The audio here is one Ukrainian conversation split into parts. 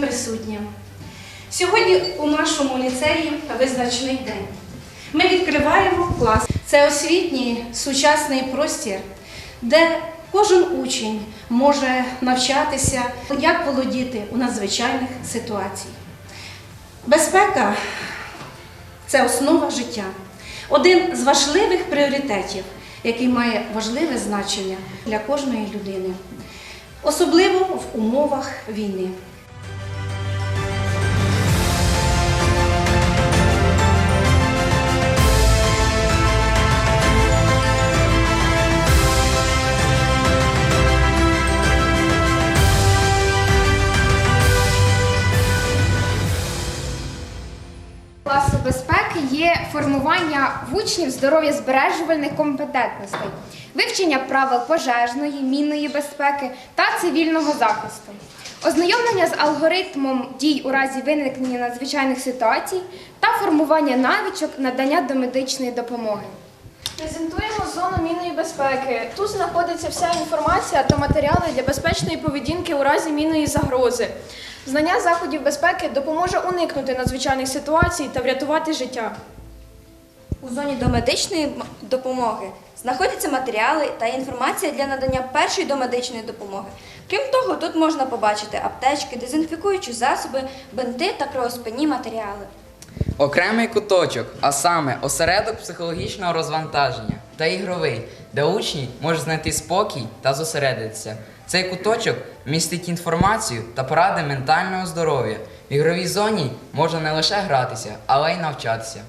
всім присутнім. Сьогодні у нашому ліцеї визначний день. Ми відкриваємо клас. Це освітній сучасний простір, де кожен учень може навчатися, як володіти у надзвичайних ситуаціях. Безпека це основа життя. Один з важливих пріоритетів, який має важливе значення для кожної людини, особливо в умовах війни. В учнів здоров'я збережувальних компетентностей, вивчення правил пожежної, мінної безпеки та цивільного захисту, ознайомлення з алгоритмом дій у разі виникнення надзвичайних ситуацій та формування навичок надання домедичної допомоги. Презентуємо зону мінної безпеки. Тут знаходиться вся інформація та матеріали для безпечної поведінки у разі мінної загрози. Знання заходів безпеки допоможе уникнути надзвичайних ситуацій та врятувати життя. У зоні домедичної допомоги знаходяться матеріали та інформація для надання першої домедичної допомоги. Крім того, тут можна побачити аптечки, дезінфікуючі засоби, бинти та кровоспинні матеріали. Окремий куточок, а саме осередок психологічного розвантаження та ігровий, де учні можуть знайти спокій та зосередитися. Цей куточок містить інформацію та поради ментального здоров'я. В ігровій зоні можна не лише гратися, але й навчатися.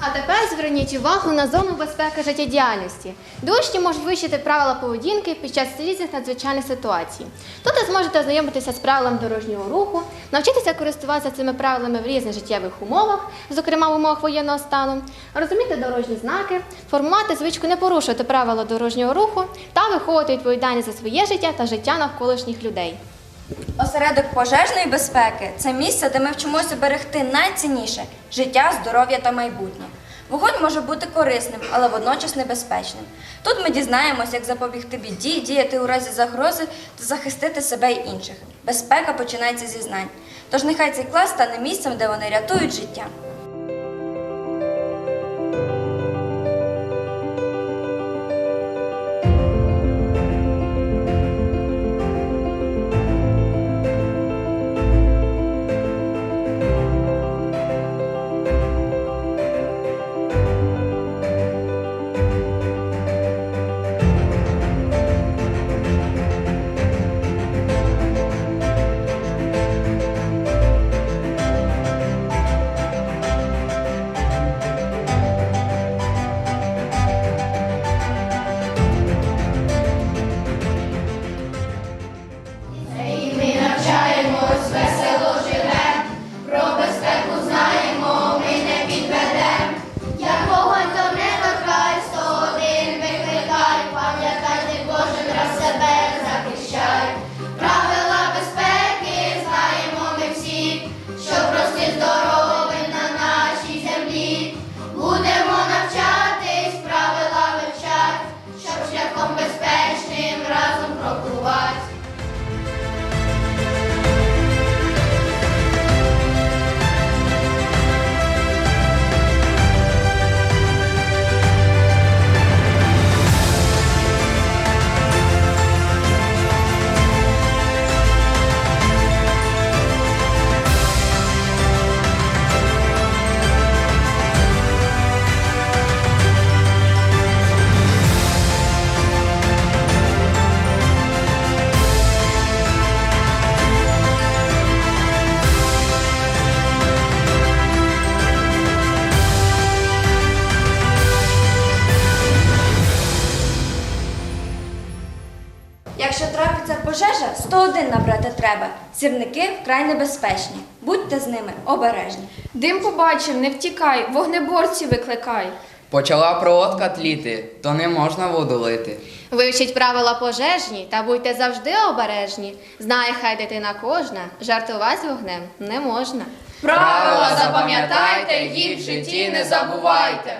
А тепер зверніть увагу на зону безпеки життєдіяльності, де учні можуть вивчити правила поведінки під час різних надзвичайних ситуацій. Тут ви зможете ознайомитися з правилами дорожнього руху, навчитися користуватися цими правилами в різних життєвих умовах, зокрема в умовах воєнного стану, розуміти дорожні знаки, формувати звичку не порушувати правила дорожнього руху та виховувати відповідальність за своє життя та життя навколишніх людей. Осередок пожежної безпеки це місце, де ми вчимося берегти найцінніше життя, здоров'я та майбутнє. Вогонь може бути корисним, але водночас небезпечним. Тут ми дізнаємося, як запобігти біді, діяти у разі загрози та захистити себе й інших. Безпека починається зі знань. Тож нехай цей клас стане місцем, де вони рятують життя. Треба. Сірники вкрай небезпечні. Будьте з ними обережні. Дим побачив, не втікай, вогнеборці викликай. Почала проводка тліти, то не можна воду лити. Вивчіть правила пожежні та будьте завжди обережні. Знає хай дитина кожна, жартувати з вогнем не можна. Правила запам'ятайте, їх в житті не забувайте.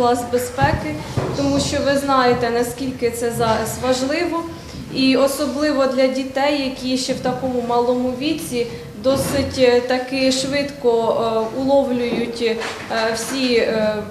Клас безпеки, тому що ви знаєте, наскільки це зараз важливо. І особливо для дітей, які ще в такому малому віці досить е, таки швидко е, уловлюють е, всі,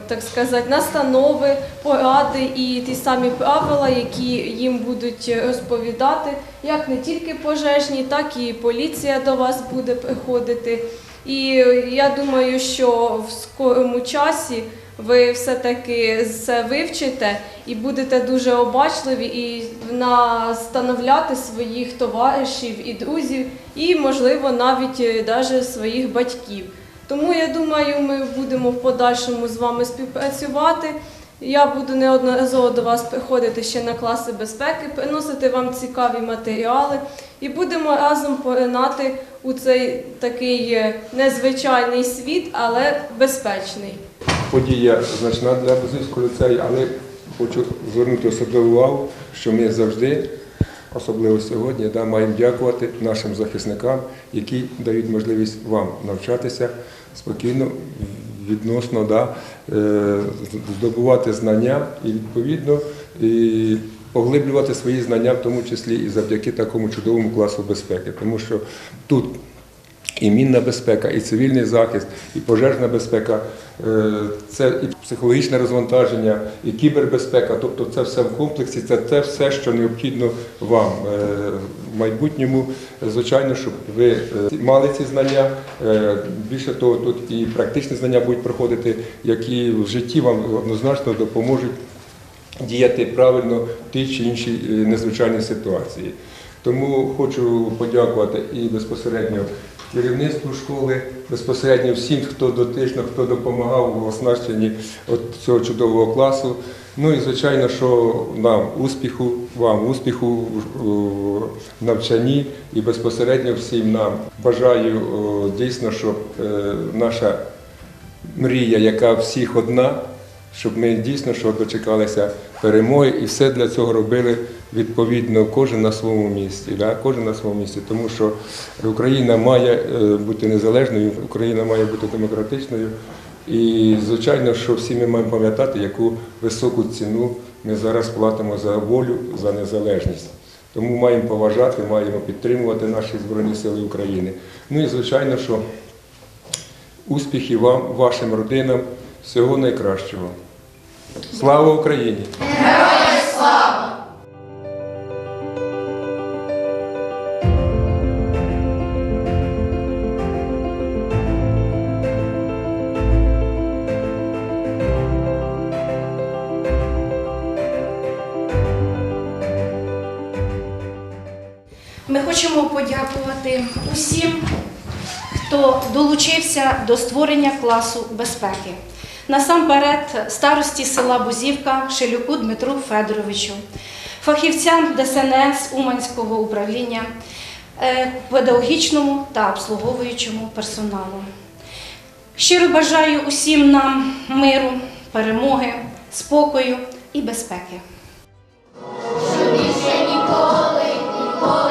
так сказати, настанови, поради і ті самі правила, які їм будуть розповідати, як не тільки пожежні, так і поліція до вас буде приходити. І я думаю, що в скорому часі ви все-таки це вивчите і будете дуже обачливі і настановляти своїх товаришів і друзів, і, можливо, навіть е, даже своїх батьків. Тому я думаю, ми будемо в подальшому з вами співпрацювати. Я буду неодноразово до вас приходити ще на класи безпеки, приносити вам цікаві матеріали і будемо разом поринати у цей такий е, незвичайний світ, але безпечний. Подія значна для Бузівського ліцею, але хочу звернути особливу увагу, що ми завжди, особливо сьогодні, да, маємо дякувати нашим захисникам, які дають можливість вам навчатися спокійно, відносно да, е, здобувати знання і відповідно і поглиблювати свої знання, в тому числі і завдяки такому чудовому класу безпеки. Тому що тут і мінна безпека, і цивільний захист, і пожежна безпека, е, це і психологічне розвантаження, і кібербезпека. Тобто це все в комплексі, це те все, що необхідно вам Е, в майбутньому. Звичайно, щоб ви е, мали ці знання. Більше того, тут і практичні знання будуть проходити, які в житті вам однозначно допоможуть діяти правильно в тій чи іншій незвичайній ситуації. Тому хочу подякувати і безпосередньо керівництву школи, безпосередньо всім, хто дотично, хто допомагав в оснащенні цього чудового класу. Ну і звичайно, що нам успіху, вам успіху в навчанні і безпосередньо всім нам бажаю дійсно, щоб е, наша мрія, яка всіх одна, щоб ми дійсно дочекалися перемоги і все для цього робили відповідно кожен на своєму місці. Да? Кожен на своєму місці, тому що Україна має е, бути незалежною, Україна має бути демократичною. І звичайно, що всі ми маємо пам'ятати, яку високу ціну ми зараз платимо за волю, за незалежність. Тому маємо поважати, маємо підтримувати наші Збройні Сили України. Ну і звичайно, що успіхів вам, вашим родинам, всього найкращого. Слава Україні! Ми хочемо подякувати усім, хто долучився до створення класу безпеки. Насамперед, старості села Бузівка Шелюку Дмитру Федоровичу, фахівцям ДСНС Уманського управління, е, педагогічному та обслуговуючому персоналу. Щиро бажаю усім нам миру, перемоги, спокою і безпеки. Більше ніколи, ніколи.